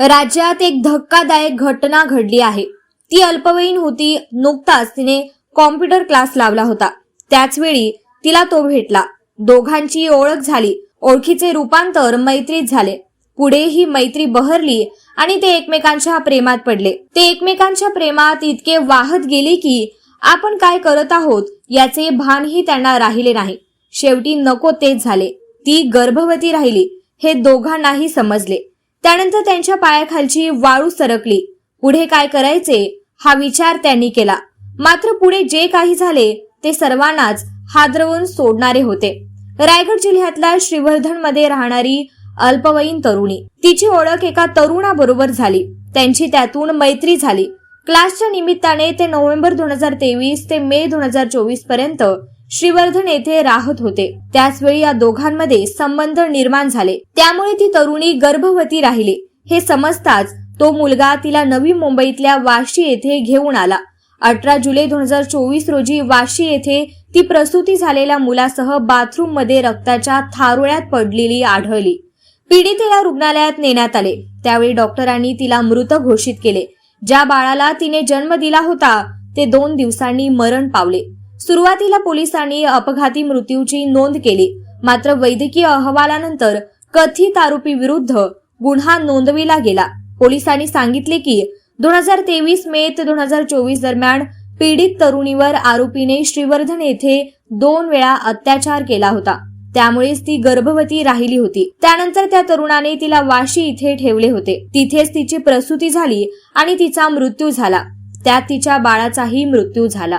राज्यात एक धक्कादायक घटना घडली आहे. ती अल्पवयीन होती. नुकताच तिने कॉम्प्युटर क्लास लावला होता. त्याच वेळी तिला तो भेटला. दोघांची ओळख झाली. ओळखीचे रूपांतर मैत्रीत झाले. पुढे ही मैत्री बहरली आणि ते एकमेकांच्या प्रेमात पडले. ते एकमेकांच्या प्रेमात इतके वाहत गेले की आपण काय करत आहोत याचे भानही त्यांना राहिले नाही. शेवटी नको तेच झाले. ती गर्भवती राहिली. हे दोघांनाही समजले. त्यानंतर त्यांच्या पायाखालची वाळू सरकली. पुढे काय करायचे? हा विचार त्यांनी केला. मात्र पुढे जे काही झाले ते सर्वांनाच हादरवून सोडणारे होते. रायगड जिल्ह्यातल्या श्रीवर्धनमध्ये राहणारी अल्पवयीन तरुणी. तिची ओळख एका तरुणाबरोबर झाली. त्यांची त्यातून मैत्री झाली. क्लासच्या निमित्ताने ते नोव्हेंबर दोन हजार तेवीस ते मे दोन हजार चोवीसपर्यंत श्रीवर्धन येथे राहत होते. त्याचवेळी या दोघांमध्ये संबंध निर्माण झाले. त्यामुळे ती तरुणी गर्भवती राहिली. हे समजताच तो मुलगा तिला नवी मुंबईतल्या वाशी येथे घेऊन आला. अठरा जुलै दोन हजार चोवीस रोजी वाशी येथे ती प्रसूती झालेल्या मुलासह बाथरूममध्ये रक्ताच्या थारोळ्यात पडलेली आढळली. पीडितेला रुग्णालयात नेण्यात आले. त्यावेळी डॉक्टरांनी तिला मृत घोषित केले. ज्या बाळाला तिने जन्म दिला होता ते दोन दिवसांनी मरण पावले. सुरुवातीला पोलिसांनी अपघाती मृत्यूची नोंद केली. मात्र वैद्यकीय अहवालानंतर कथित आरोपी विरुद्ध गुन्हा नोंदविला गेला. पोलिसांनी सांगितले की दोन हजार तेवीस मे ते दोन हजार चोवीस दरम्यान पीडित तरुणीवर आरोपीने श्रीवर्धन येथे दोन वेळा अत्याचार केला होता. त्यामुळेच ती गर्भवती राहिली होती. त्यानंतर त्या तरुणाने तिला वाशी इथे ठेवले होते. तिथेच तिची प्रसूती झाली आणि तिचा मृत्यू झाला. त्यात तिच्या बाळाचाही मृत्यू झाला.